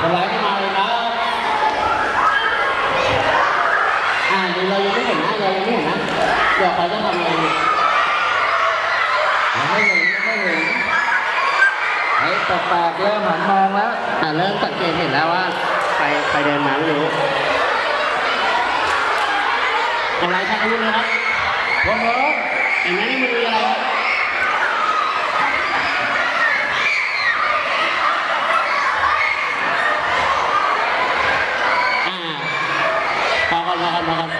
คนร้ายก็มาเลยครับอ่าเรายังไม่เห็นนะเรายังไม่เห็นนะเดี๋จะทำอะไรไม่เห็นไม่เห็นไอ้ตกแตกเริ่มหันมองแล้วเริ่มสังเกตเห็นแล้วว่าไปไปเดินมาไม่รู้คนร้ายใช้อาวุธนะครับผมเห็นไหมนี่มันมีอะไร ก่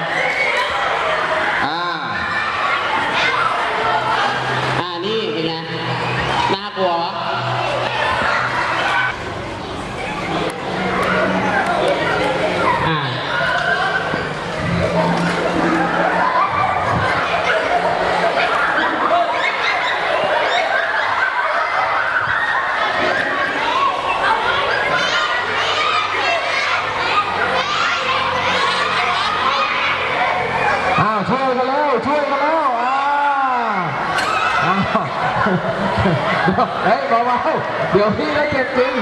ช่วยกันแล้วช่วยกันแล้วอ่าอ้าเฮ้ยเบาๆเดี๋ยวพี่ได้เจ็บจริง